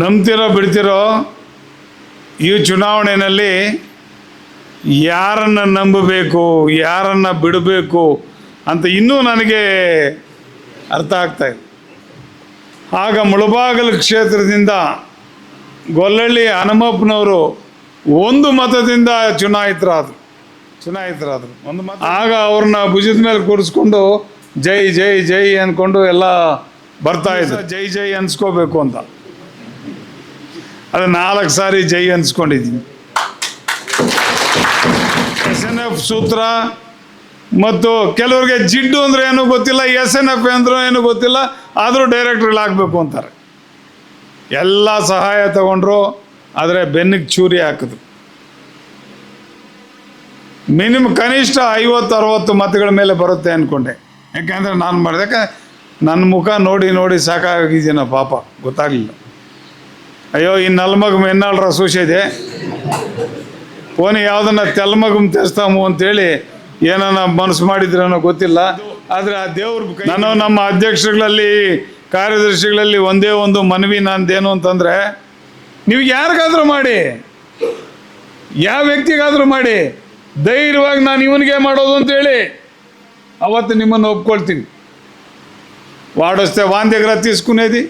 ನಂಬ್ತಿರೋ ಬಿಡ್ತಿರೋ ಈ ಚುನಾವಣೆಯಲ್ಲಿ ಯಾರನ್ನು ನಂಬಬೇಕು, ಯಾರನ್ನು ಬಿಡಬೇಕು ಅಂತ ಇನ್ನೂ ನನಗೆ ಅರ್ಥ ಆಗ್ತಾ ಇದೆ ಆಗ ಮುಳಬಾಗಲು ಕ್ಷೇತ್ರದಿಂದ ಗೊಲ್ಲಳ್ಳಿ ಹನುಮಪ್ಪನವರು ಒಂದು ಮತದಿಂದ ಚುನಾಯಿತರಾದರು ಚುನಾಯಿತರಾದರು. ಒಂದು ಮತ ಆಗ ಅವ್ರನ್ನ ಭುಜದ ಮೇಲೆ ಕೂರಿಸ್ಕೊಂಡು ಜೈ ಜೈ ಜೈ ಅಂದ್ಕೊಂಡು ಎಲ್ಲ ಬರ್ತಾ ಇದ್ದ ಜೈ ಜೈ ಅನ್ಸ್ಕೋಬೇಕು ಅಂತ. ಅದು ನಾಲ್ಕು ಸಾರಿ ಜೈ ಅನ್ಸ್ಕೊಂಡಿದ್ದೀನಿ. ಎಸ್ ಸೂತ್ರ ಮತ್ತು ಕೆಲವರಿಗೆ ಜಿಡ್ಡು ಅಂದ್ರೆ ಏನು ಗೊತ್ತಿಲ್ಲ, ಎಸ್ ಎನ್ ಎಫ್ ಅಂದ್ರೆ ಏನು ಗೊತ್ತಿಲ್ಲ, ಆದರೂ ಡೈರೆಕ್ಟ್ಗಳಾಗಬೇಕು ಅಂತಾರೆ. ಎಲ್ಲ ಸಹಾಯ ತಗೊಂಡ್ರು, ಆದರೆ ಬೆನ್ನಿಗೆ ಚೂರಿ ಹಾಕಿದ್ರು ಮಿನಿಮಮ್ ಕನಿಷ್ಠ ಐವತ್ತು, ಅರವತ್ತು ಮತಗಳ ಮೇಲೆ ಬರುತ್ತೆ ಅಂದ್ಕೊಂಡೆ ಯಾಕೆಂದರೆ ನಾನು ಮಾಡಿದೆ ನನ್ನ ಮುಖ ನೋಡಿ ನೋಡಿ ಸಾಕಾಗಿದ್ದೀನ ಪಾಪ, ಗೊತ್ತಾಗಲಿಲ್ಲ. ಅಯ್ಯೋ ಈ ನಲ್ಮಗಮ್ ಎನ್ನಾಳ್ರ ಸೂಸಿದೆ ಪೋನಿ ಯಾವುದನ್ನ ತೆಲ್ಮಗಮ್ ತೆಸ್ತಾಮು ಅಂತೇಳಿ ಏನನ್ನ ಮನಸ್ಸು ಮಾಡಿದ್ರೇನೋ ಗೊತ್ತಿಲ್ಲ ಆದರೆ ಆ ದೇವ್ರ ನಾನು ನಮ್ಮ ಅಧ್ಯಕ್ಷರುಗಳಲ್ಲಿ ಕಾರ್ಯದರ್ಶಿಗಳಲ್ಲಿ ಒಂದೇ ಒಂದು ಮನವಿ ನಂದೇನು ಅಂತಂದರೆ ನೀವು ಯಾರಿಗಾದ್ರೂ ಮಾಡಿ ಯಾವ ವ್ಯಕ್ತಿಗಾದ್ರೂ ಮಾಡಿ ಧೈರ್ಯವಾಗಿ ನಾನು ಇವನಿಗೆ ಮಾಡೋದು ಅಂತೇಳಿ ಅವತ್ತು ನಿಮ್ಮನ್ನು ಒಪ್ಕೊಳ್ತೀನಿ వాడొస్తే వాని దగ్గర తీసుకునేది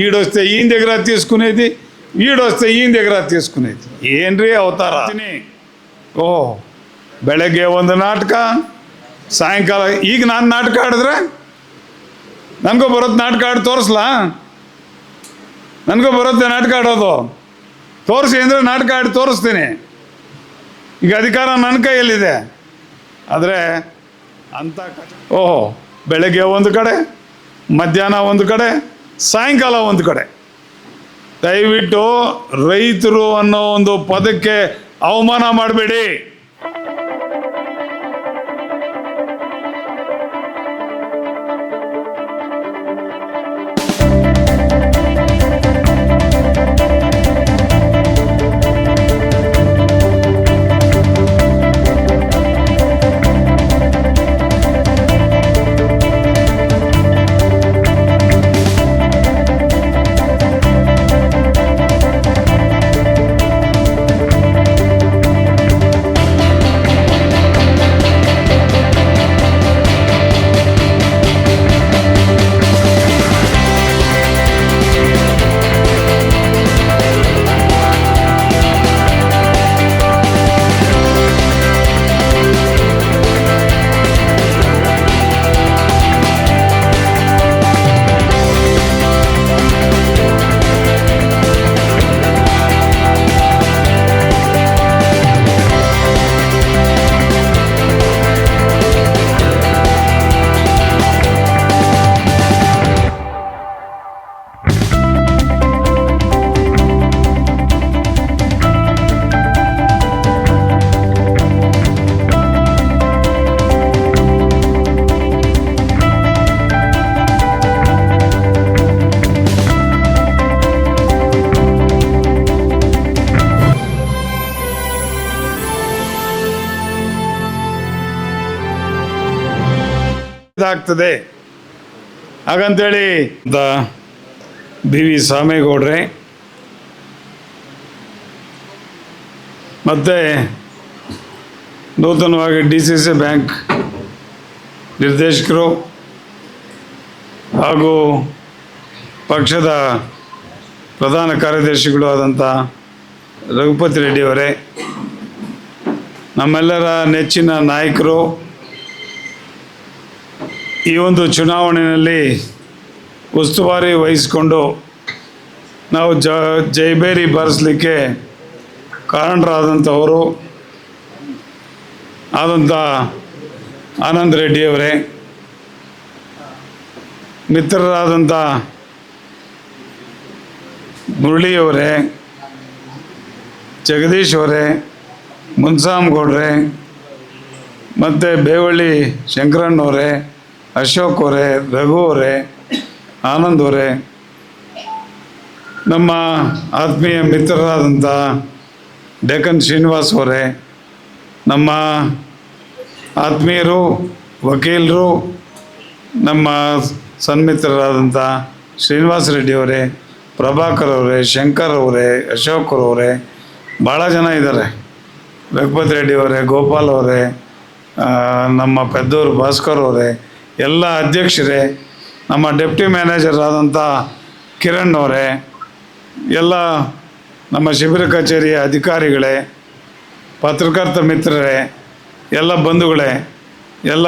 ఈడొస్తే ఈయన దగ్గర తీసుకునేది ఈడొస్తే ఈయన దగ్గర తీసుకునేది ಏನ್ರಿ ಅವತಾರ ಓ ಬೆಳಗ್ಗೆ ಒಂದು ನಾಟಕ ಸಾಯಂಕಾಲ ಈಗ ನಾನು ನಾಟಕ ಆಡಿದ್ರೆ ನನಗೂ ಬರುತ್ತೆ ನಾಟಕ ಆಡಿ ತೋರಿಸ್ಲಾ ನನಗೂ ಬರುತ್ತೆ ನಾಟಕ ಆಡೋದು ತೋರಿಸಿ ಅಂದರೆ ನಾಟಕ ಆಡಿ ತೋರಿಸ್ತೀನಿ ಈಗ ಅಧಿಕಾರ ನನ್ನ ಕೈಯಲ್ಲಿದೆ ಆದರೆ ಅಂತ ಓಹೋ ಬೆಳಗ್ಗೆ ಒಂದು ಕಡೆ ಮಧ್ಯಾಹ್ನ ಒಂದು ಕಡೆ ಸಾಯಂಕಾಲ ಒಂದು ಕಡೆ ದಯವಿಟ್ಟು ರೈತರು ಅನ್ನೋ ಒಂದು ಪದಕ್ಕೆ ಅವಮಾನ ಮಾಡಬೇಡಿ. ಇದಾಗ್ತದೆ ಹಾಗಂತೇಳಿ ದ ಬಿ ವಿ ಸ್ವಾಮೇಗೌಡ್ರೆ. ಮತ್ತು ನೂತನವಾಗಿ ಡಿ ಸಿ ಸಿ ಬ್ಯಾಂಕ್ ನಿರ್ದೇಶಕರು ಹಾಗೂ ಪಕ್ಷದ ಪ್ರಧಾನ ಕಾರ್ಯದರ್ಶಿಗಳು ಆದಂಥ ರಘುಪತಿ ರೆಡ್ಡಿಯವರೇ ನಮ್ಮೆಲ್ಲರ ನೆಚ್ಚಿನ ನಾಯಕರು ಈ ಒಂದು ಚುನಾವಣೆಯಲ್ಲಿ ಉಸ್ತುವಾರಿ ವಹಿಸಿಕೊಂಡು ನಾವು ಜ ಜೈಬೇರಿ ಬಾರಿಸಲಿಕ್ಕೆ ಕಾರಣರಾದಂಥವರು ಆದಂಥ ಆನಂದ್ ರೆಡ್ಡಿಯವರೇ ಮಿತ್ರರಾದಂಥ ಮುರಳಿಯವರೇ ಜಗದೀಶ್ ಅವರೇ ಮುನ್ಸಾಮ್ ಗೌಡ್ರೆ ಮತ್ತು ಬೇವಳ್ಳಿ ಶಂಕರಣ್ಣವರೇ ಅಶೋಕ್ ಅವರೇ, ರಘು ಅವರೇ, ಆನಂದ್ ಅವರೇ, ನಮ್ಮ ಆತ್ಮೀಯ ಮಿತ್ರರಾದಂಥ ಡೆಕನ್ ಶ್ರೀನಿವಾಸ್ ಅವರೇ, ನಮ್ಮ ಆತ್ಮೀಯರು, ವಕೀಲರು, ನಮ್ಮ ಸನ್ಮಿತ್ರರಾದಂಥ ಶ್ರೀನಿವಾಸ ರೆಡ್ಡಿ ಅವರೇ, ಪ್ರಭಾಕರ್ ಅವರೇ, ಶಂಕರ್ ಅವರೇ, ಅಶೋಕ್ ಅವರೇ ಭಾಳ ಜನ ಇದ್ದಾರೆ. ರಘುಪತಿ ರೆಡ್ಡಿ ಅವರೇ, ಗೋಪಾಲ್ ಅವರೇ ನಮ್ಮ ಪೆದ್ದೂರು ಭಾಸ್ಕರ್ ಅವರೇ ಎಲ್ಲ ಅಧ್ಯಕ್ಷರೇ, ನಮ್ಮ ಡೆಪ್ಟಿ ಮ್ಯಾನೇಜರ್ ಆದಂಥ ಕಿರಣ್ ಅವರೇ, ಎಲ್ಲ ನಮ್ಮ ಶಿಬಿರ ಕಚೇರಿಯ ಅಧಿಕಾರಿಗಳೇ, ಪತ್ರಕರ್ತ ಮಿತ್ರರೇ, ಎಲ್ಲ ಬಂಧುಗಳೇ, ಎಲ್ಲ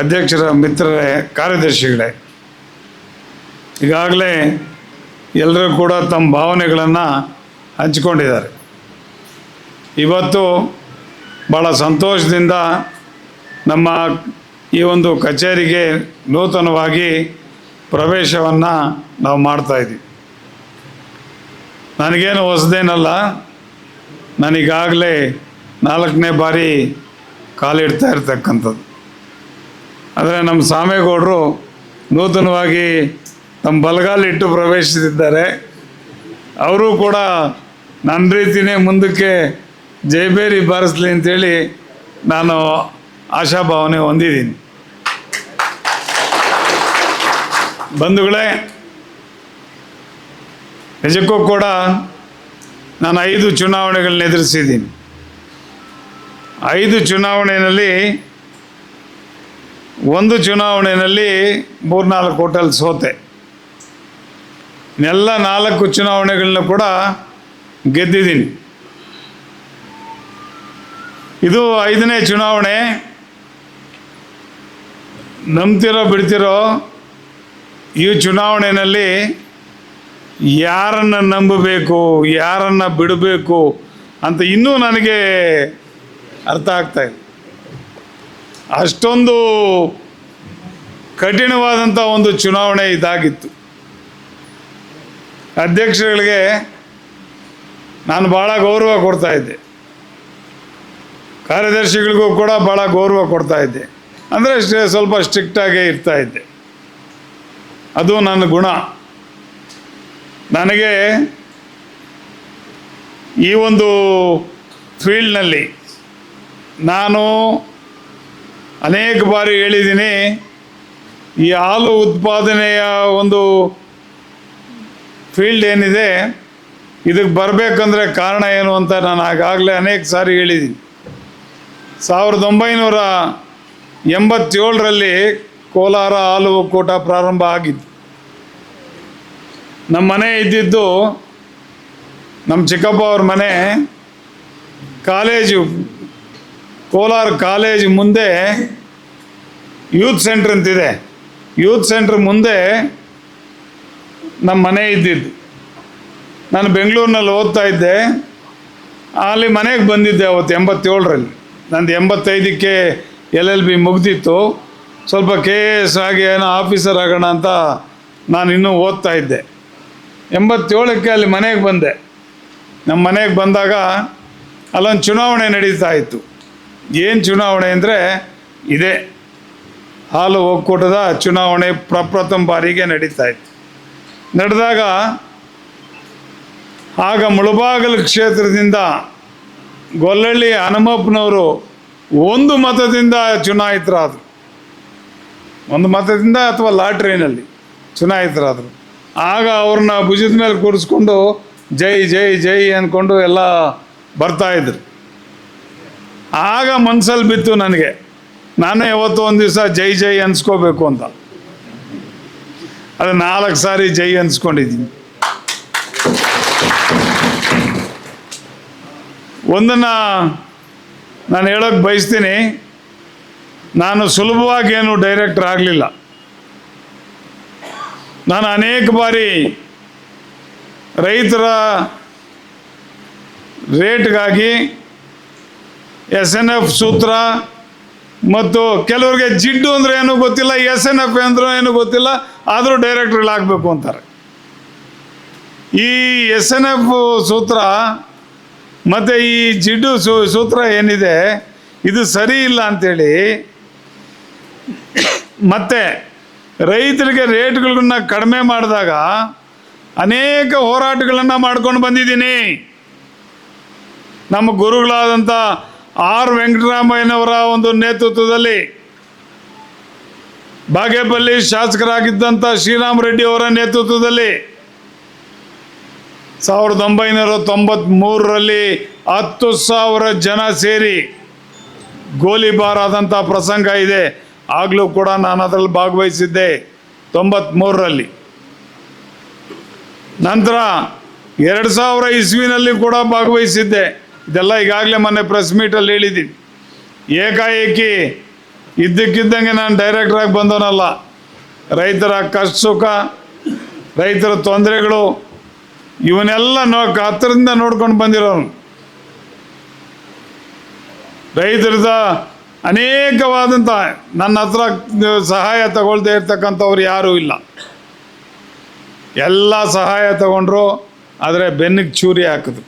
ಅಧ್ಯಕ್ಷರ ಮಿತ್ರರೇ, ಕಾರ್ಯದರ್ಶಿಗಳೇ, ಈಗಾಗಲೇ ಎಲ್ಲರೂ ಕೂಡ ತಮ್ಮ ಭಾವನೆಗಳನ್ನು ಹಂಚಿಕೊಂಡಿದ್ದಾರೆ. ಇವತ್ತು ಭಾಳ ಸಂತೋಷದಿಂದ ನಮ್ಮ ಈ ಒಂದು ಕಚೇರಿಗೆ ನೂತನವಾಗಿ ಪ್ರವೇಶವನ್ನು ನಾವು ಮಾಡ್ತಾಯಿದ್ದೀವಿ ನನಗೇನು ಹೊಸದೇನಲ್ಲ ನನಗಾಗಲೇ ನಾಲ್ಕನೇ ಬಾರಿ ಕಾಲಿಡ್ತಾ ಇರ್ತಕ್ಕಂಥದ್ದು. ಆದರೆ ನಮ್ಮ ಸಾಮೇಗೌಡರು ನೂತನವಾಗಿ ನಮ್ಮ ಬಲಗಾಲಿಟ್ಟು ಪ್ರವೇಶಿಸಿದ್ದಾರೆ. ಅವರು ಕೂಡ ನನ್ನ ರೀತಿಯೇ ಮುಂದಕ್ಕೆ ಜೈಬೇರಿ ಬಾರಿಸ್ಲಿ ಅಂತೇಳಿ ನಾನು ಆಶಾಭಾವನೆ ಹೊಂದಿದ್ದೀನಿ. ಬಂಧುಗಳೇ, ನಿಜಕ್ಕೂ ಕೂಡ ನಾನು ಐದು ಚುನಾವಣೆಗಳನ್ನ ಎದುರಿಸಿದ್ದೀನಿ. ಐದು ಚುನಾವಣೆಯಲ್ಲಿ ಒಂದು ಚುನಾವಣೆಯಲ್ಲಿ ಮೂರ್ನಾಲ್ಕು ಹೋಟೆಲ್ ಸೋತೆ. ಎಲ್ಲ ನಾಲ್ಕು ಚುನಾವಣೆಗಳನ್ನ ಕೂಡ ಗೆದ್ದಿದ್ದೀನಿ. ಇದು ಐದನೇ ಚುನಾವಣೆ. ನಂಬ್ತಿರೋ, ಬಿಡ್ತಿರೋ ಈ ಚುನಾವಣೆಯಲ್ಲಿ ಯಾರನ್ನು ನಂಬಬೇಕು, ಯಾರನ್ನು ಬಿಡಬೇಕು ಅಂತ ಇನ್ನೂ ನನಗೆ ಅರ್ಥ ಆಗ್ತಾ ಇದೆ ಅಷ್ಟೊಂದು ಕಠಿಣವಾದಂಥ ಒಂದು ಚುನಾವಣೆ ಇದಾಗಿತ್ತು. ಅಧ್ಯಕ್ಷಗಳಿಗೆ ನಾನು ಭಾಳ ಗೌರವ ಕೊಡ್ತಾ ಇದ್ದೆ. ಕಾರ್ಯದರ್ಶಿಗಳಿಗೂ ಕೂಡ ಭಾಳ ಗೌರವ ಕೊಡ್ತಾ ಇದ್ದೆ. ಅಂದರೆ ಸ್ವಲ್ಪ ಸ್ಟ್ರಿಕ್ಟಾಗೇ ಇರ್ತಾ ಇದ್ದೆ. ಅದು ನನ್ನ ಗುಣ. ನನಗೆ ಈ ಒಂದು ಫೀಲ್ಡ್ನಲ್ಲಿ ನಾನು ಅನೇಕ ಬಾರಿ ಹೇಳಿದ್ದೀನಿ, ಈ ಹಾಲು ಉತ್ಪಾದನೆಯ ಒಂದು ಫೀಲ್ಡ್ ಏನಿದೆ, ಇದಕ್ಕೆ ಬರಬೇಕಂದ್ರೆ ಕಾರಣ ಏನು ಅಂತ ನಾನು ಆಗಾಗಲೇ ಅನೇಕ ಸಾರಿ ಹೇಳಿದ್ದೀನಿ. ಸಾವಿರದ ಒಂಬೈನೂರ ಎಂಬತ್ತೇಳರಲ್ಲಿ ಕೋಲಾರ ಹಾಲು ಒಕ್ಕೂಟ ಪ್ರಾರಂಭ ಆಗಿದ್ದು ನಮ್ಮ ಮನೆ ಇದ್ದಿದ್ದು ನಮ್ಮ ಚಿಕ್ಕಪ್ಪ ಅವ್ರ ಮನೆ ಕಾಲೇಜು, ಕೋಲಾರ ಕಾಲೇಜ್ ಮುಂದೆ ಯೂತ್ ಸೆಂಟ್ರ್ ಅಂತಿದೆ. ಯೂತ್ ಸೆಂಟ್ರ್ ಮುಂದೆ ನಮ್ಮ ಮನೆ ಇದ್ದಿದ್ದು. ನಾನು ಬೆಂಗಳೂರಿನಲ್ಲಿ ಓದ್ತಾ ಇದ್ದೆ. ಅಲ್ಲಿ ಮನೆಗೆ ಬಂದಿದ್ದೆ ಅವತ್ತು ಎಂಬತ್ತೇಳರಲ್ಲಿ. ನಂದು ಎಂಬತ್ತೈದಕ್ಕೆ ಎಲ್ ಎಲ್ ಬಿ ಮುಗ್ದಿತ್ತು. ಸ್ವಲ್ಪ ಕೆ ಎ ಎಸ್ ಆಗಿ ಏನೋ ಆಫೀಸರ್ ಆಗೋಣ ಅಂತ ನಾನು ಇನ್ನೂ ಓದ್ತಾ ಇದ್ದೆ. ಎಂಬತ್ತೇಳಕ್ಕೆ ಅಲ್ಲಿ ಮನೆಗೆ ಬಂದೆ. ನಮ್ಮ ಮನೆಗೆ ಬಂದಾಗ ಅಲ್ಲೊಂದು ಚುನಾವಣೆ ನಡೀತಾ ಇತ್ತು. ಏನು ಚುನಾವಣೆ ಅಂದರೆ ಇದೆ. ಹಾಲು ಒಕ್ಕೂಟದ ಚುನಾವಣೆ ಪ್ರಪ್ರಥಮ ಬಾರಿಗೆ ನಡೀತಾ ಇತ್ತು. ನಡೆದಾಗ ಆಗ ಮುಳಬಾಗಲು ಕ್ಷೇತ್ರದಿಂದ ಗೊಲ್ಲಳ್ಳಿ ಹನುಮಪ್ಪನವರು ಒಂದು ಮತದಿಂದ ಚುನಾಯಿತರಾದರು. ಒಂದು ಮತದಿಂದ ಅಥವಾ ಲಾಟ್ರಿನಲ್ಲಿ ಚುನಾಯಿತರಾದರು. ಆಗ ಅವ್ರನ್ನ ಭುಜದ ಮೇಲೆ ಕೂರಿಸ್ಕೊಂಡು ಜೈ ಜೈ ಜೈ ಅಂದ್ಕೊಂಡು ಎಲ್ಲ ಬರ್ತಾಯಿದ್ರು ಆಗ ಮನ್ಸಲ್ಲಿ ಬಿತ್ತು ನನಗೆ. ನಾನೇ ಯಾವತ್ತೋ ಒಂದು ದಿವಸ ಜೈ ಜೈ ಅನ್ಸ್ಕೋಬೇಕು ಅಂತ. ಅದು ನಾಲ್ಕು ಸಾರಿ ಜೈ ಅನ್ಸ್ಕೊಂಡಿದ್ದೀನಿ. ಒಂದನ್ನು ನಾನು ಹೇಳೋಕ್ಕೆ ಬಯಸ್ತೀನಿ. ನಾನು ಸುಲಭವಾಗಿ ಏನು ಡೈರೆಕ್ಟರ್ ಆಗಲಿಲ್ಲ. ನಾನು ಅನೇಕ ಬಾರಿ ರೈತರ ರೇಟ್ಗಾಗಿ ಎಸ್ ಎನ್ ಎಫ್ ಸೂತ್ರ ಮತ್ತು ಕೆಲವರಿಗೆ ಜಿಡ್ಡು ಅಂದರೆ ಏನೂ ಗೊತ್ತಿಲ್ಲ ಎಸ್ ಎನ್ ಎಫ್ ಅಂದ್ರೆ ಏನೂ ಗೊತ್ತಿಲ್ಲ, ಆದರೂ ಡೈರೆಕ್ಟ್ರಿಗಳಾಗಬೇಕು ಅಂತಾರೆ. ಈ ಎಸ್ ಎನ್ ಎಫ್ ಸೂತ್ರ ಮತ್ತು ಈ ಜಿಡ್ಡು ಸೂತ್ರ ಏನಿದೆ, ಇದು ಸರಿ ಇಲ್ಲ ಅಂಥೇಳಿ ಮತ್ತೆ ರೈತರಿಗೆ ರೇಟ್ಗಳನ್ನ ಕಡಿಮೆ ಮಾಡಿದಾಗ ಅನೇಕ ಹೋರಾಟಗಳನ್ನು ಮಾಡ್ಕೊಂಡು ಬಂದಿದ್ದೀನಿ. ನಮ್ಮ ಗುರುಗಳಾದಂಥ ಆರ್ ವೆಂಕಟರಾಮಯ್ಯನವರ ಒಂದು ನೇತೃತ್ವದಲ್ಲಿ ಬಾಗೇಪಲ್ಲಿ ಶಾಸಕರಾಗಿದ್ದಂಥ ಶ್ರೀರಾಮ್ ರೆಡ್ಡಿ ಅವರ ನೇತೃತ್ವದಲ್ಲಿ ಸಾವಿರದ ಒಂಬೈನೂರ ತೊಂಬತ್ತ್ಮೂರರಲ್ಲಿ ಹತ್ತು ಸಾವಿರ ಜನ ಸೇರಿ ಗೋಲಿಬಾರ್ ಆದಂಥ ಪ್ರಸಂಗ ಇದೆ. ಆಗಲೂ ಕೂಡ ನಾನು ಅದರಲ್ಲಿ ಭಾಗವಹಿಸಿದ್ದೆ ತೊಂಬತ್ತ್ಮೂರರಲ್ಲಿ ನಂತರ ಎರಡು ಸಾವಿರ ಇಸ್ವಿನಲ್ಲಿ ಕೂಡ ಭಾಗವಹಿಸಿದ್ದೆ. ಇದೆಲ್ಲ ಈಗಾಗಲೇ ಮೊನ್ನೆ ಪ್ರೆಸ್ ಮೀಟಲ್ಲಿ ಹೇಳಿದ್ದೀನಿ. ಏಕಾಏಕಿ ಇದ್ದಕ್ಕಿದ್ದಂಗೆ ನಾನು ಡೈರೆಕ್ಟ್ರಾಗಿ ಬಂದವನಲ್ಲ. ರೈತರ ಕಷ್ಟ ಸುಖ, ರೈತರ ತೊಂದರೆಗಳು, ಇವನ್ನೆಲ್ಲ ನೋ ಹತ್ತಿರದಿಂದ ನೋಡ್ಕೊಂಡು ಬಂದಿರೋನು. ರೈತರದ ಅನೇಕವಾದಂಥ ನನ್ನ ಹತ್ರ ಸಹಾಯ ತಗೊಳ್ದೇ ಇರ್ತಕ್ಕಂಥವ್ರು ಯಾರೂ ಇಲ್ಲ. ಎಲ್ಲ ಸಹಾಯ ತಗೊಂಡ್ರು, ಆದರೆ ಬೆನ್ನಿಗೆ ಚೂರಿ ಹಾಕಿದ್ರು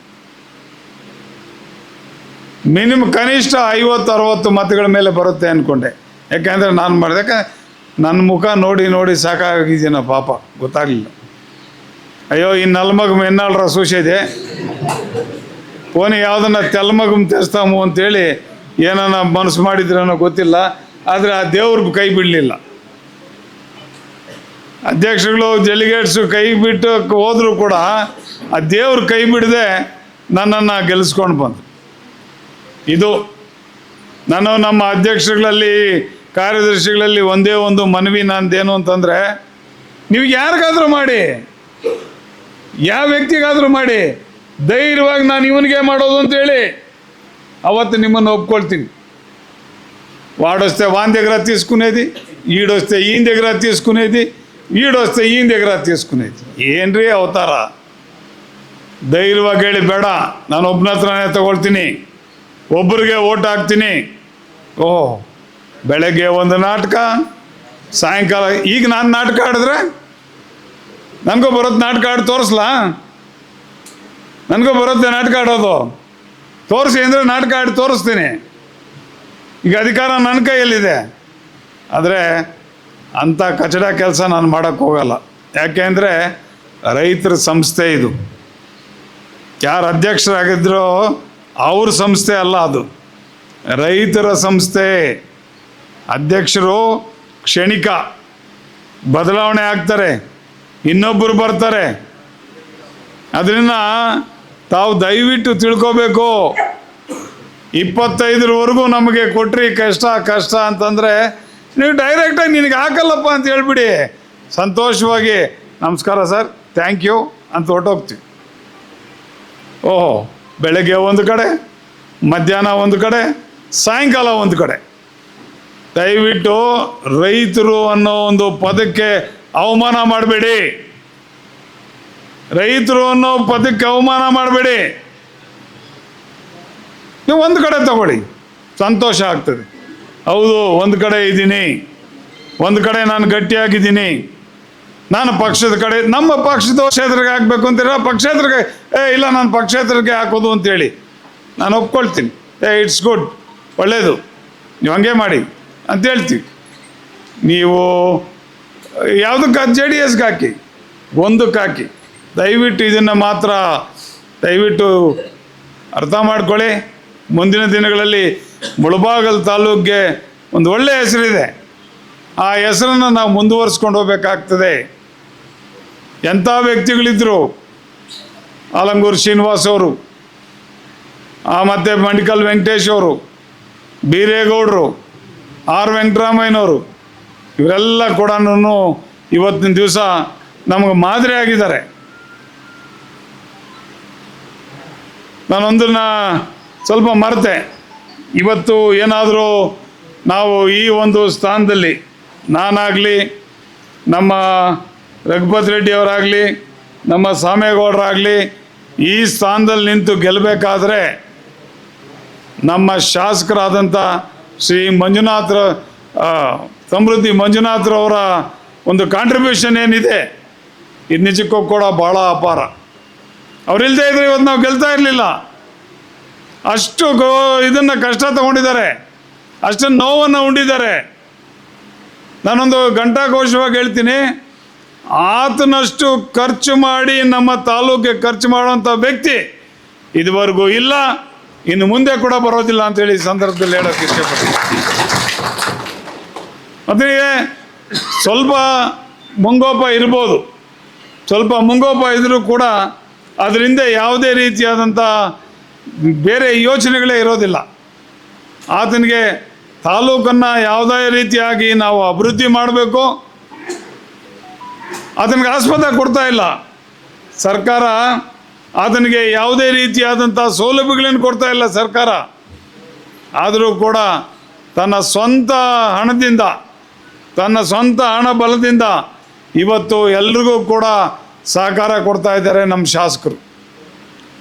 ಮಿನಿಮಮ್ ಕನಿಷ್ಠ ಐವತ್ತು, ಅರವತ್ತು ಮತಗಳ ಮೇಲೆ ಬರುತ್ತೆ ಅಂದ್ಕೊಂಡೆ ಯಾಕೆಂದರೆ ನಾನು ಮಾಡಿದೆ ನನ್ನ ಮುಖ ನೋಡಿ ನೋಡಿ ಸಾಕಾಗಿದ್ದೀನ ಪಾಪ, ಗೊತ್ತಾಗಲಿಲ್ಲ. ಅಯ್ಯೋ, ಈ ನಲ್ಮಗಮ್ ಎನ್ನಾಳ್ರ ಸೂಸಿದೆ ಫೋನ್ ಯಾವುದನ್ನ ತೆಲ್ಮಗಮ್ ತೆಸ್ತಾಮು ಅಂತೇಳಿ ಏನನ್ನ ಮನಸ್ಸು ಮಾಡಿದ್ರೇನೋ ಗೊತ್ತಿಲ್ಲ, ಆದರೆ ಆ ದೇವ್ರ ಕೈ ಬಿಡಲಿಲ್ಲ. ಅಧ್ಯಕ್ಷಗಳು ಡೆಲಿಗೇಟ್ಸು ಕೈ ಬಿಟ್ಟು ಹೋದರೂ ಕೂಡ ಆ ದೇವ್ರ ಕೈ ಬಿಡದೆ ನನ್ನನ್ನು ಗೆಲ್ಲಿಸ್ಕೊಂಡು ಬಂದರು. ಇದು ನಾನು ನಮ್ಮ ಅಧ್ಯಕ್ಷಗಳಲ್ಲಿ ಕಾರ್ಯದರ್ಶಿಗಳಲ್ಲಿ ಒಂದೇ ಒಂದು ಮನವಿ ನಂದೇನು ಅಂತಂದರೆ, ನೀವು ಯಾರಿಗಾದರೂ ಮಾಡಿ, ಯಾವ ವ್ಯಕ್ತಿಗಾದರೂ ಮಾಡಿ, ಧೈರ್ಯವಾಗಿ ನಾನು ಇವನಿಗೆ ಮಾಡೋದು ಅಂತೇಳಿ ಅವತ್ತು ನಿಮ್ಮನ್ನು ಒಪ್ಕೊಳ್ತೀನಿ. వాడొస్తే ವಾನ್ దగ్గర తీసుకునేది ಈಡೋಸ್ತೆ ಈ దగ్గర తీసుకునేది ಈಡೋಸ್ತೆ ಈ దగ్గర తీసుకునేది ಏನ್ರಿ ಅವತಾರ? ಧೈರ್ಯವಾಗಿ ಹೇಳಿ, ಬೇಡ, ನಾನು ಒಬ್ಬನ ಹತ್ರನೇ ತಗೊಳ್ತೀನಿ. ಒಬ್ಬರಿಗೆ ಓಟ್ ಹಾಕ್ತೀನಿ. ಓಹ್ ಬೆಳಗ್ಗೆ ಒಂದು ನಾಟಕ, ಸಾಯಂಕಾಲ, ಈಗ ನಾನು ನಾಟಕ ಆಡಿದ್ರೆ? ನನಗೂ ಬರೋದು ನಾಟಕ ಆಡಿ ತೋರಿಸ್ಲಾ? ನನಗೂ ಬರುತ್ತೆ ನಾಟಕ ಆಡೋದು? ತೋರಿಸಿ ಅಂದರೆ ನಾಟಕ ಆಡಿ ತೋರಿಸ್ತೀನಿ. ಈಗ ಅಧಿಕಾರ ನನ್ನ ಕೈಯಲ್ಲಿದೆ. ಆದರೆ ಅಂಥ ಕಚಡ ಕೆಲಸ ನಾನು ಮಾಡೋಕ್ಕೆ ಹೋಗಲ್ಲ. ಯಾಕೆಂದರೆ ರೈತರ ಸಂಸ್ಥೆ ಇದು. ಯಾರು ಅಧ್ಯಕ್ಷರಾಗಿದ್ದರೋ ಅವ್ರ ಸಂಸ್ಥೆ ಅಲ್ಲ ಅದು. ರೈತರ ಸಂಸ್ಥೆ. ಅಧ್ಯಕ್ಷರು ಕ್ಷಣಿಕ ಬದಲಾವಣೆ ಆಗ್ತಾರೆ. ಇನ್ನೊಬ್ಬರು ಬರ್ತಾರೆ. ಅದರಿಂದ ತಾವು ದಯವಿಟ್ಟು ತಿಳ್ಕೋಬೇಕು. ಇಪ್ಪತ್ತೈದರವರೆಗೂ ನಮಗೆ ಕೊಟ್ರಿ ಕಷ್ಟ ಕಷ್ಟ ಅಂತಂದರೆ ನೀವು ಡೈರೆಕ್ಟಾಗಿ ನಿನಗೆ ಹಾಕಲ್ಲಪ್ಪ ಅಂತ ಹೇಳ್ಬಿಡಿ. ಸಂತೋಷವಾಗಿ, ನಮಸ್ಕಾರ ಸರ್ ಥ್ಯಾಂಕ್ ಯು ಅಂತ ಹೊರಟೋಗ್ತೀವಿ. ಓಹೋ, ಬೆಳಗ್ಗೆ ಒಂದು ಕಡೆ, ಮಧ್ಯಾಹ್ನ ಒಂದು ಕಡೆ, ಸಾಯಂಕಾಲ ಒಂದು ಕಡೆ. ದಯವಿಟ್ಟು ರೈತರು ಅನ್ನೋ ಒಂದು ಪದಕ್ಕೆ ಅವಮಾನ ಮಾಡಬೇಡಿ. ರೈತರು ಅನ್ನೋ ಪದಕ್ಕೆ ಅವಮಾನ ಮಾಡಬೇಡಿ. ನೀವು ಒಂದು ಕಡೆ ತಗೊಳ್ಳಿ. ಸಂತೋಷ ಆಗ್ತದೆ. ಹೌದು, ಒಂದು ಕಡೆ ಇದ್ದೀನಿ. ಒಂದು ಕಡೆ ನಾನು ಗಟ್ಟಿಯಾಗಿದ್ದೀನಿ. ನಾನು ಪಕ್ಷದ ಕಡೆ, ನಮ್ಮ ಪಕ್ಷದ ಕ್ಷೇತ್ರಕ್ಕೆ ಹಾಕಬೇಕು ಅಂತೀರ ಪಕ್ಷೇತ್ರಕ್ಕೆ, ಏ, ಇಲ್ಲ, ನಾನು ಪಕ್ಷೇತ್ರಕ್ಕೆ ಹಾಕೋದು ಅಂತೇಳಿ ನಾನು ಒಪ್ಕೊಳ್ತೀನಿ. ಏ ಇಟ್ಸ್ ಗುಡ್ ಒಳ್ಳೆಯದು ನೀವು ಹಂಗೆ ಮಾಡಿ ಅಂತ ಹೇಳ್ತೀವಿ. ನೀವು, ಯಾವುದಕ್ಕೆ? ಜೆ ಡಿ ಎಸ್ಗೆ ಹಾಕಿ. ಒಂದಕ್ಕೆ ಹಾಕಿ. ದಯವಿಟ್ಟು ಇದನ್ನು ಮಾತ್ರ ದಯವಿಟ್ಟು ಅರ್ಥ ಮಾಡ್ಕೊಳ್ಳಿ. ಮುಂದಿನ ದಿನಗಳಲ್ಲಿ ಮುಳಬಾಗಲ್ ತಾಲೂಕಿಗೆ ಒಂದು ಒಳ್ಳೆಯ ಹೆಸರಿದೆ. ಆ ಹೆಸರನ್ನು ನಾವು ಮುಂದುವರಿಸ್ಕೊಂಡು ಹೋಗ್ಬೇಕಾಗ್ತದೆ. ಎಂಥ ವ್ಯಕ್ತಿಗಳಿದ್ದರು ಆಲಂಗೂರು ಶ್ರೀನಿವಾಸ್ ಅವರು, ಆ ಮತ್ತು ಮಂಡಿಕಲ್ ವೆಂಕಟೇಶ್ ಅವರು, ಬೀರೇಗೌಡರು, ಆರ್ ವೆಂಕಟರಾಮಯ್ಯನವರು, ಇವರೆಲ್ಲ ಕೂಡ ಇವತ್ತಿನ ದಿವಸ ನಮಗೆ ಮಾದರಿ ಆಗಿದ್ದಾರೆ ನಾನೊಂದನ್ನ ಸ್ವಲ್ಪ ಮರೆತೆ. ಇವತ್ತು ಏನಾದರೂ ನಾವು ಈ ಒಂದು ಸ್ಥಾನದಲ್ಲಿ ನಾನಾಗಲಿ, ನಮ್ಮ ರಘುಪತ್ ರೆಡ್ಡಿ ಅವರಾಗಲಿ, ನಮ್ಮ ಸ್ವಾಮೇಗೌಡರಾಗಲಿ ಈ ಸ್ಥಾನದಲ್ಲಿ ನಿಂತು ಗೆಲ್ಲಬೇಕಾದ್ರೆ ನಮ್ಮ ಶಾಸಕರಾದಂಥ ಶ್ರೀ ಮಂಜುನಾಥ್ರ ಸಮೃದ್ಧಿ ಮಂಜುನಾಥ್ರವರ ಒಂದು ಕಾಂಟ್ರಿಬ್ಯೂಷನ್ ಏನಿದೆ, ಇದು ನಿಜಕ್ಕೂ ಕೂಡ ಭಾಳ ಅಪಾರ. ಅವರಿಲ್ಲದೆ ಇದ್ರೆ ಇವತ್ತು ನಾವು ಗೆಲ್ತಾ ಇರಲಿಲ್ಲ. ಅಷ್ಟು ಗೋ, ಇದನ್ನು ಕಷ್ಟ ತಗೊಂಡಿದ್ದಾರೆ. ಅಷ್ಟು ನೋವನ್ನು ಉಂಡಿದ್ದಾರೆ. ನಾನೊಂದು ಘಂಟಾಘೋಷವಾಗಿ ಹೇಳ್ತೀನಿ. ಆತನಷ್ಟು ಖರ್ಚು ಮಾಡಿ ನಮ್ಮ ತಾಲೂಕಿಗೆ ಖರ್ಚು ಮಾಡುವಂಥ ವ್ಯಕ್ತಿ ಇದುವರೆಗೂ ಇಲ್ಲ. ಇನ್ನು ಮುಂದೆ ಕೂಡ ಬರೋದಿಲ್ಲ ಅಂತೇಳಿ ಈ ಸಂದರ್ಭದಲ್ಲಿ ಹೇಳೋಕೆ ಇಷ್ಟಪಡ್ತೀನಿ. ಮತ್ತೆ ಸ್ವಲ್ಪ ಮುಂಗೋಪ ಇರ್ಬೋದು. ಸ್ವಲ್ಪ ಮುಂಗೋಪ ಇದ್ದರೂ ಕೂಡ ಅದರಿಂದ ಯಾವುದೇ ರೀತಿಯಾದಂಥ ಬೇರೆ ಯೋಚನೆಗಳೇ ಇರೋದಿಲ್ಲ. ಆತನಿಗೆ ತಾಲೂಕನ್ನು ಯಾವುದೇ ರೀತಿಯಾಗಿ ನಾವು ಅಭಿವೃದ್ಧಿ ಮಾಡಬೇಕು. ಆತನಿಗೆ ಆಸ್ಪತ್ರೆ ಕೊಡ್ತಾ ಇಲ್ಲ. ಸರ್ಕಾರ ಆತನಿಗೆ ಯಾವುದೇ ರೀತಿಯಾದಂಥ ಸೌಲಭ್ಯಗಳನ್ನು ಕೊಡ್ತಾ ಇಲ್ಲ ಸರ್ಕಾರ. ಆದರೂ ಕೂಡ ತನ್ನ ಸ್ವಂತ ಹಣದಿಂದ, ತನ್ನ ಸ್ವಂತ ಹಣ ಬಲದಿಂದ ಇವತ್ತು ಎಲ್ರಿಗೂ ಕೂಡ ಸಹಕಾರ ಕೊಡ್ತಾ ಇದ್ದಾರೆ ನಮ್ಮ ಶಾಸಕರು.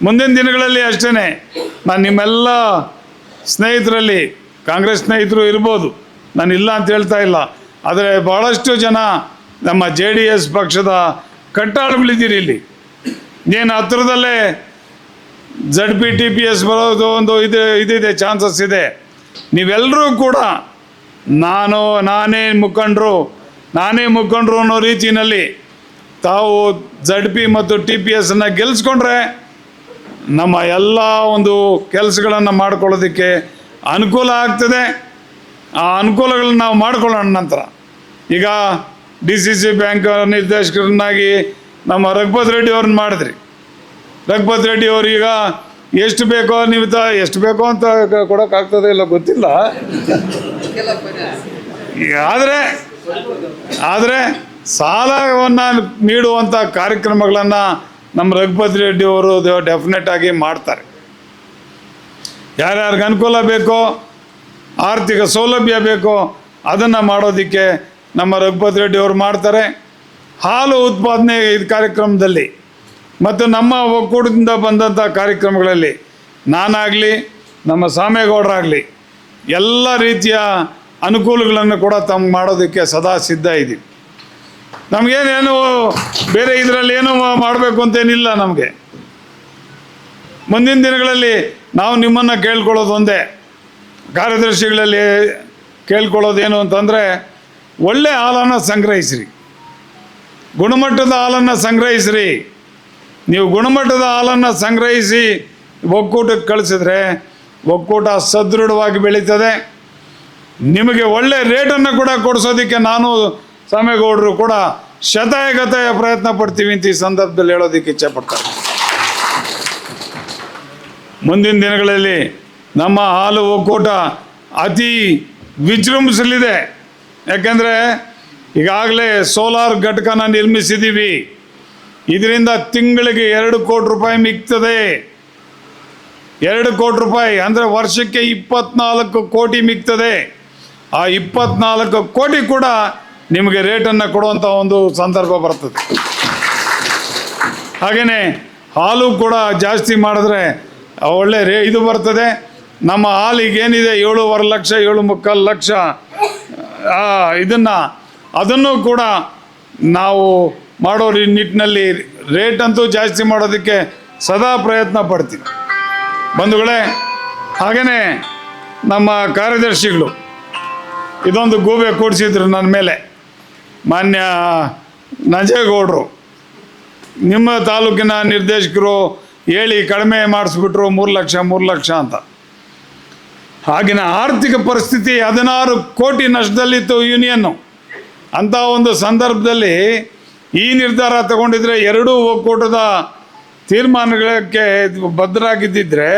ಮುಂದಿನ ದಿನಗಳಲ್ಲಿ ಅಷ್ಟೇ ನಾನು ನಿಮ್ಮೆಲ್ಲ ಸ್ನೇಹಿತರಲ್ಲಿ, ಕಾಂಗ್ರೆಸ್ ಸ್ನೇಹಿತರು ಇರ್ಬೋದು, ನಾನು ಇಲ್ಲ ಅಂತ ಹೇಳ್ತಾ ಇಲ್ಲ, ಆದರೆ ಭಾಳಷ್ಟು ಜನ ನಮ್ಮ ಜೆ ಡಿ ಎಸ್ ಪಕ್ಷದ ಕಟ್ಟಾಳುಗಳಿದ್ದೀರಿ ಇಲ್ಲಿ. ಏನು ಹತ್ರದಲ್ಲೇ Z P T P S ಬರೋದು ಒಂದು ಇದು, ಇದಿದೆ, ಚಾನ್ಸಸ್ ಇದೆ. ನೀವೆಲ್ಲರೂ ಕೂಡ ನಾನು, ನಾನೇ ಮುಖಂಡರು ನಾನೇ ಮುಖಂಡರು ಅನ್ನೋ ರೀತಿಯಲ್ಲಿ ತಾವು ಜಡ್ ಪಿ ಮತ್ತು ಟಿ ಪಿ ಎಸ್ಸನ್ನು ಗೆಲ್ಲಿಸ್ಕೊಂಡ್ರೆ ನಮ್ಮ ಎಲ್ಲ ಒಂದು ಕೆಲಸಗಳನ್ನು ಮಾಡ್ಕೊಳ್ಳೋದಕ್ಕೆ ಅನುಕೂಲ ಆಗ್ತದೆ. ಆ ಅನುಕೂಲಗಳನ್ನ ನಾವು ಮಾಡ್ಕೊಳ್ಳೋಣ ನಂತರ. ಈಗ ಡಿ ಸಿ ಸಿ ಬ್ಯಾಂಕ್ ನಿರ್ದೇಶಕರನ್ನಾಗಿ ನಮ್ಮ ರಘುಪತ್ ರೆಡ್ಡಿ ಅವ್ರನ್ನ ಮಾಡಿದ್ರಿ. ರಘುಪತ್ ರೆಡ್ಡಿ ಅವರು ಈಗ ಎಷ್ಟು ಬೇಕೋ ನೀವು ತ ಎಷ್ಟು ಬೇಕೋ ಅಂತ ಕೊಡೋಕ್ಕಾಗ್ತದೆ ಇಲ್ಲ ಗೊತ್ತಿಲ್ಲ. ಆದರೆ ಆದರೆ ಸಾಲವನ್ನು ನೀಡುವಂಥ ಕಾರ್ಯಕ್ರಮಗಳನ್ನು ನಮ್ಮ ರಘುಪತಿ ರೆಡ್ಡಿ ಅವರು ಡೆಫಿನೆಟ್ ಆಗಿ ಮಾಡ್ತಾರೆ. ಯಾರ್ಯಾರಿಗೆ ಅನುಕೂಲ ಬೇಕೋ, ಆರ್ಥಿಕ ಸೌಲಭ್ಯ ಬೇಕೋ, ಅದನ್ನು ಮಾಡೋದಕ್ಕೆ ನಮ್ಮ ರಘುಪತಿ ರೆಡ್ಡಿ ಅವರು ಮಾಡ್ತಾರೆ. ಹಾಲು ಉತ್ಪಾದನೆ ಇದು ಕಾರ್ಯಕ್ರಮದಲ್ಲಿ ಮತ್ತು ನಮ್ಮ ಒಕ್ಕೂಟದಿಂದ ಬಂದಂಥ ಕಾರ್ಯಕ್ರಮಗಳಲ್ಲಿ ನಾನಾಗಲಿ, ನಮ್ಮ ಸಾಮೇಗೌಡರಾಗಲಿ ಎಲ್ಲ ರೀತಿಯ ಅನುಕೂಲಗಳನ್ನು ಕೂಡ ತಮ್ಗೆ ಮಾಡೋದಕ್ಕೆ ಸದಾ ಸಿದ್ಧ ಇದ್ದೀವಿ. ನಮಗೇನೇನು ಬೇರೆ ಇದರಲ್ಲಿ ಏನು ಮಾಡಬೇಕು ಅಂತೇನಿಲ್ಲ ನಮಗೆ. ಮುಂದಿನ ದಿನಗಳಲ್ಲಿ ನಾವು ನಿಮ್ಮನ್ನು ಕೇಳ್ಕೊಳ್ಳೋದು ಒಂದೇ. ಕಾರ್ಯದರ್ಶಿಗಳಲ್ಲಿ ಕೇಳ್ಕೊಳ್ಳೋದೇನು ಅಂತಂದರೆ ಒಳ್ಳೆ ಹಾಲನ್ನು ಸಂಗ್ರಹಿಸ್ರಿ. ಗುಣಮಟ್ಟದ ಹಾಲನ್ನು ಸಂಗ್ರಹಿಸ್ರಿ. ನೀವು ಗುಣಮಟ್ಟದ ಹಾಲನ್ನು ಸಂಗ್ರಹಿಸಿ ಒಕ್ಕೂಟಕ್ಕೆ ಕಳಿಸಿದ್ರೆ ಒಕ್ಕೂಟ ಸದೃಢವಾಗಿ ಬೆಳೀತದೆ. ನಿಮಗೆ ಒಳ್ಳೆ ರೇಟನ್ನು ಕೂಡ ಕೊಡಿಸೋದಕ್ಕೆ ನಾನು ಸಾಮೇಗೌಡರು ಕೂಡ ಶತಾಯಗತಾಯ ಪ್ರಯತ್ನ ಪಡ್ತೀವಿ ಅಂತ ಈ ಸಂದರ್ಭದಲ್ಲಿ ಹೇಳೋದಕ್ಕೆ ಇಚ್ಛೆ ಪಡ್ತಾರೆ ಮುಂದಿನ ದಿನಗಳಲ್ಲಿ ನಮ್ಮ ಹಾಲು ಒಕ್ಕೂಟ ಅತಿ ವಿಜೃಂಭಿಸಲಿದೆ ಯಾಕೆಂದರೆ ಈಗಾಗಲೇ ಸೋಲಾರ್ ಘಟಕನ ನಿರ್ಮಿಸಿದ್ದೀವಿ. ಇದರಿಂದ ತಿಂಗಳಿಗೆ ಎರಡು ಕೋಟಿ ರೂಪಾಯಿ ಮಿಗ್ತದೆ. ಎರಡು ಕೋಟಿ ರೂಪಾಯಿ ಅಂದರೆ ವರ್ಷಕ್ಕೆ ಇಪ್ಪತ್ನಾಲ್ಕು ಕೋಟಿ ಮಿಗ್ತದೆ. ಆ ಇಪ್ಪತ್ನಾಲ್ಕು ಕೋಟಿ ಕೂಡ ನಿಮಗೆ ರೇಟನ್ನು ಕೊಡುವಂಥ ಒಂದು ಸಂದರ್ಭ ಬರ್ತದೆ. ಹಾಗೆಯೇ ಹಾಲು ಕೂಡ ಜಾಸ್ತಿ ಮಾಡಿದ್ರೆ ಒಳ್ಳೆ ರೇ, ಇದು ಬರ್ತದೆ. ನಮ್ಮ ಹಾಲಿಗೆ ಏನಿದೆ? ಏಳೂವರೆ ಲಕ್ಷ ಏಳು ಮುಕ್ಕಾಲು ಲಕ್ಷ ಇದನ್ನು, ಅದನ್ನು ಕೂಡ ನಾವು ಮಾಡೋ ನಿಟ್ಟಿನಲ್ಲಿ ರೇಟ್ ಅಂತೂ ಜಾಸ್ತಿ ಮಾಡೋದಕ್ಕೆ ಸದಾ ಪ್ರಯತ್ನ ಪಡ್ತೀವಿ ಬಂಧುಗಳೇ ಹಾಗೆಯೇ ನಮ್ಮ ಕಾರ್ಯದರ್ಶಿಗಳು, ಇದೊಂದು ಗೂಬೆ ಕೂಡಿಸಿದ್ರು ನನ್ನ ಮೇಲೆ. ಮಾನ್ಯ ನಂಜೇಗೌಡರು, ನಿಮ್ಮ ತಾಲೂಕಿನ ನಿರ್ದೇಶಕರು ಹೇಳಿ ಕಡಿಮೆ ಮಾಡಿಸ್ಬಿಟ್ರು ಮೂರು ಲಕ್ಷ ಮೂರು ಲಕ್ಷ ಅಂತ. ಆಗಿನ ಆರ್ಥಿಕ ಪರಿಸ್ಥಿತಿ ಹದಿನಾರು ಕೋಟಿ ನಷ್ಟದಲ್ಲಿತ್ತು ಯೂನಿಯನ್ನು. ಅಂಥ ಒಂದು ಸಂದರ್ಭದಲ್ಲಿ ಈ ನಿರ್ಧಾರ ತಗೊಂಡಿದ್ರೆ ಎರಡೂ ಒಕ್ಕೂಟದ ತೀರ್ಮಾನಗಳಕ್ಕೆ ಭದ್ರಾಗಿದ್ದಿದ್ರೆ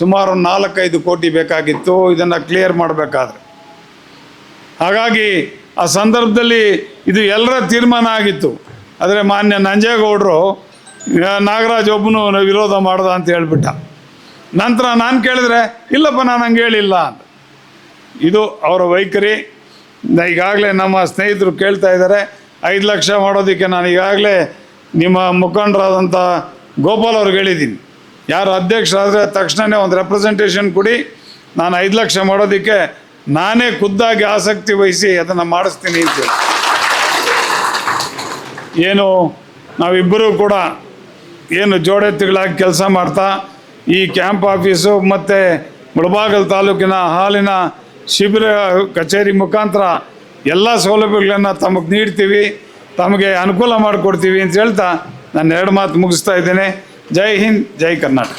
ಸುಮಾರು ನಾಲ್ಕೈದು ಕೋಟಿ ಬೇಕಾಗಿತ್ತು, ಇದನ್ನು ಕ್ಲಿಯರ್ ಮಾಡಬೇಕಾದ್ರೆ. ಹಾಗಾಗಿ ಆ ಸಂದರ್ಭದಲ್ಲಿ ಇದು ಎಲ್ಲರ ತೀರ್ಮಾನ ಆಗಿತ್ತು. ಆದರೆ ಮಾನ್ಯ ನಂಜೇಗೌಡರು ನಾಗರಾಜ್ ಒಬ್ಬನು ವಿರೋಧ ಮಾಡ್ದ ಅಂತ ಹೇಳ್ಬಿಟ್ಟ. ನಂತರ ನಾನು ಕೇಳಿದ್ರೆ, ಇಲ್ಲಪ್ಪ, ನಾನು ಹಂಗೆ ಹೇಳಿಲ್ಲ ಅಂತ. ಇದು ಅವರ ವೈಖರಿ. ಈಗಾಗಲೇ ನಮ್ಮ ಸ್ನೇಹಿತರು ಕೇಳ್ತಾ ಇದ್ದಾರೆ, ಐದು ಲಕ್ಷ ಮಾಡೋದಕ್ಕೆ ನಾನು ಈಗಾಗಲೇ ನಿಮ್ಮ ಮುಖಂಡರಾದಂಥ ಗೋಪಾಲ್ ಅವ್ರಿಗೆ ಹೇಳಿದ್ದೀನಿ. ಯಾರು ಅಧ್ಯಕ್ಷರಾದರೆ ತಕ್ಷಣವೇ ಒಂದು ರೆಪ್ರೆಸೆಂಟೇಷನ್ ಕೊಡಿ, ನಾನು ಐದು ಲಕ್ಷ ಮಾಡೋದಕ್ಕೆ ನಾನೇ ಖುದ್ದಾಗಿ ಆಸಕ್ತಿ ವಹಿಸಿ ಅದನ್ನು ಮಾಡಿಸ್ತೀನಿ ಅಂತ ಏನು, ನಾವಿಬ್ಬರೂ ಕೂಡ ಏನು ಜೋಡೆತ್ತಿಗಳಾಗಿ ಕೆಲಸ ಮಾಡ್ತಾ, ಈ ಕ್ಯಾಂಪ್ ಆಫೀಸು ಮತ್ತು ಮುಳಬಾಗಲ್ ತಾಲೂಕಿನ ಹಾಲಿನ ಶಿಬಿರ ಕಚೇರಿ ಮುಖಾಂತರ ಎಲ್ಲ ಸೌಲಭ್ಯಗಳನ್ನು ತಮಗೆ ನೀಡ್ತೀವಿ, ತಮಗೆ ಅನುಕೂಲ ಮಾಡಿಕೊಡ್ತೀವಿ ಅಂತ ಹೇಳ್ತಾ ನಾನು ಎರಡು ಮಾತು ಮುಗಿಸ್ತಾ ಇದ್ದೇನೆ. ಜೈ ಹಿಂದ್, ಜೈ ಕರ್ನಾಟಕ.